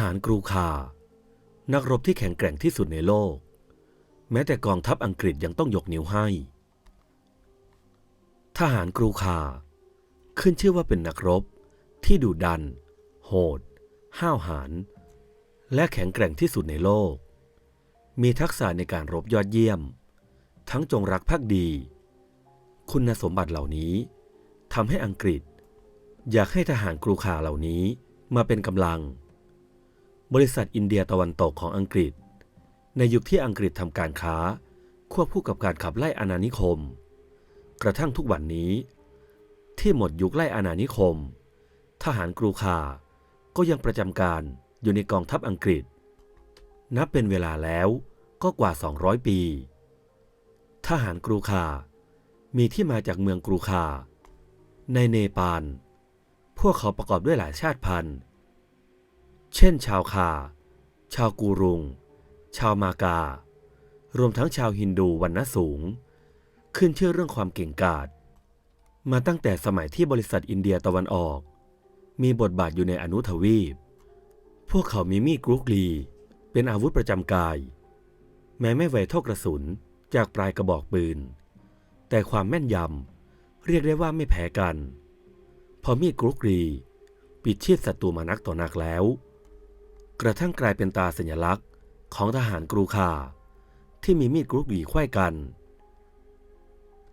หารกรูคา นักรบที่แข็งแกร่งที่สุดในโลก แม้แต่กองทัพอังกฤษยังต้องยกนิ้วให้ ทหารกรูคา ขึ้นชื่อว่าเป็นนักรบที่ดุดัน โหด ห้าวหาญและแข็งแกร่งที่สุดในโลก มีทักษะในการรบยอดเยี่ยม ทั้งจงรักภักดี คุณสมบัติเหล่านี้ทำให้อังกฤษ อยากให้ทหารกรูคาเหล่านี้มาเป็นกำลัง บริษัทอินเดียตะวันตกของอังกฤษ ในยุคที่อังกฤษทำการค้า ควบคู่กับการขับไล่อาณานิคม กระทั่งทุกวันนี้ ที่หมดยุคไล่อาณานิคม ทหารกรูคา ก็ยังประจำการอยู่ในกองทัพอังกฤษ นับเป็นเวลาแล้วก็กว่า 200 ปี ทหารกรูคา มีที่มาจากเมืองกรูคา ในเนปาล พวกเขาประกอบด้วยหลายชาติพันธุ์ ช่น ชาวคา ชาวกูรุง ชาวมากา รวมทั้งชาวฮินดูวันณะสูง ขึ้นชื่อเรื่องความเก่งกาจมาตั้งแต่สมัยที่บริษัทอินเดียตะวันออก มีบทบาทอยู่ในอนุทวีป พวกเขามีมีดกรุกลี เป็นอาวุธประจำกาย แม้ไม่ไหวเท่ากระสุนจากปลายกระบอกปืน แต่ความแม่นยำ เรียกได้ว่าไม่แพ้กัน พอมีดกรุกรีปิดชีพศัตรูมานักต่อนักแล้ว กระทั่งกลายเป็นตาสัญลักษณ์ของทหารกรูคา ที่มีมีดกรุกรีไขว้กัน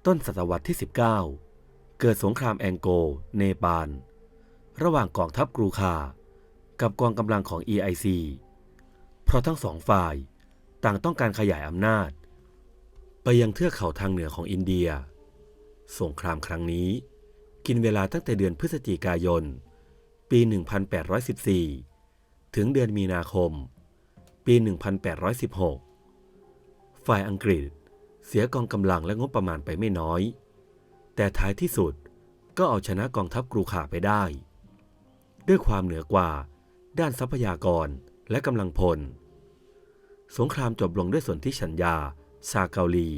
ต้นศตวรรษที่ 19 เกิดสงครามแองโก เนปาล ระหว่างกองทัพกรูคา กับกองกำลังของ EIC เพราะทั้งสองฝ่ายต่างต้องการขยายอำนาจ ไปยังเทือกเขาทางเหนือของอินเดีย สงครามครั้งนี้ กินเวลาตั้งแต่เดือนพฤศจิกายน ปี 1814 ถึงเดือนมีนาคม ปี 1816 ฝ่ายอังกฤษเสียกองกำลังและงบประมาณไปไม่น้อย แต่ท้ายที่สุดก็เอาชนะกองทัพกรูขาไปได้ ด้วยความเหนือกว่าด้านทรัพยากรและกำลังพล สงครามจบลงด้วยสนธิสัญญา ซาเกาลี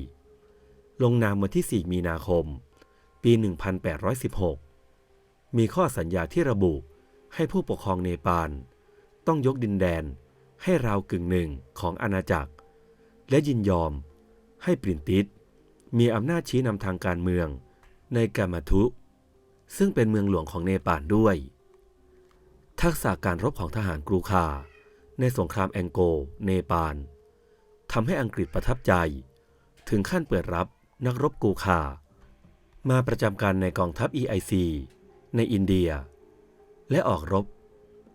ลงนามวันที่ 4 มีนาคม ปี 1816 มีข้อสัญญาที่ระบุให้ผู้ปกครองเนปาล ต้องยกดินแดนให้ราวกึ่งหนึ่งของอาณาจักร และยินยอมให้ปรินติสมีอำนาจชี้นำทางการเมืองในกามาทุ ซึ่งเป็นเมืองหลวงของเนปาลด้วย ทักษะการรบของทหารกรูคา ในสงครามแองโกเนปาลทำให้อังกฤษประทับใจ ถึงขั้นเปิดรับนักรบกูคา มาประจำการในกองทัพ EIC ในอินเดีย และออกรบ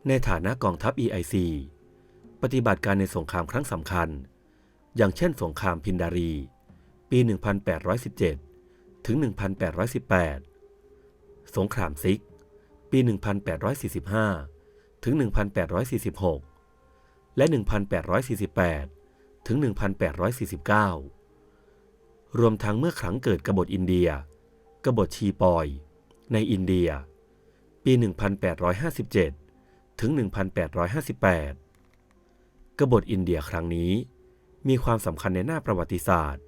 ในฐานะกองทัพ EIC ปฏิบัติการในสงครามครั้งสำคัญ อย่างเช่นสงครามพินดารี ปี 1817 ถึง 1818 สงครามซิก ปี 1845 ถึง 1846 และ 1848 ถึง 1849 รวมทั้งเมื่อครั้งเกิดกบฏอินเดีย กบฏชีปอย ในอินเดีย ปี 1857 ถึง 1858 กบฏอินเดียครั้งนี้มีความสำคัญในหน้าประวัติศาสตร์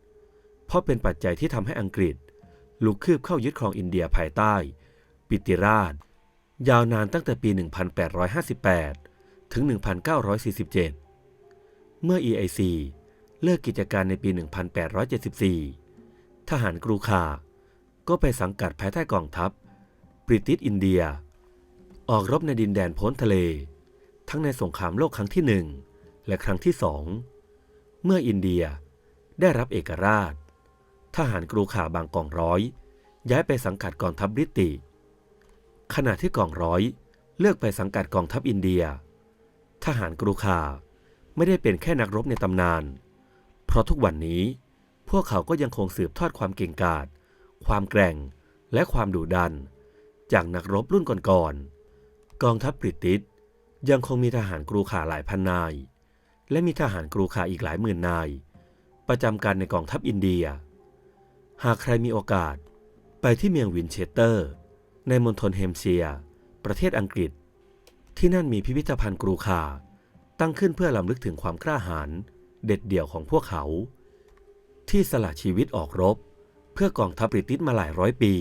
เพราะเป็นปัจจัยที่ทำให้อังกฤษลุกคืบเข้ายึดครองอินเดียภายใต้ ปิติราช ยาวนานตั้งแต่ปี 1858 ถึง 1947 เมื่อ EIC เลิกกิจการในปี 1874 ทหารกรูคา ก็ไปสังกัดภายใต้กองทัพ บริติชอินเดีย ออกรบในดินแดนพ้นทะเล ทั้งในสงครามโลกครั้งที่หนึ่งและครั้งที่สอง เมื่ออินเดียได้รับเอกราช ทหารกรูขาบางกองร้อย ย้ายไปสังกัดกองทัพบริติ ขณะที่กองร้อยเลือกไปสังกัดกองทัพอินเดีย ทหารกรูคาไม่ได้เป็นแค่นักรบในตำนาน เพราะทุกวันนี้พวกเขาก็ยังคงสืบทอดความเก่งกาจ ความแกร่ง และความดุดัน จากนักรบรุ่นก่อนๆ กองทัพบริติชยังคงมีทหารกรูขาหลายพันนาย และมีทหารกรูขาอีกหลายหมื่นนาย ประจำการในกองทัพอินเดีย หากใครมีโอกาส ไปที่เมืองวินเชสเตอร์ ในมณฑลเฮมเชีย ประเทศอังกฤษ ที่นั่นมีพิพิธภัณฑ์กรูคาตั้งขึ้นเพื่อลำลึกถึงความกล้าหาญเด็ดเดี่ยวของพวกเขา ที่สละชีวิตออกรบ เพื่อกองทัพบริติชมาหลายร้อยปี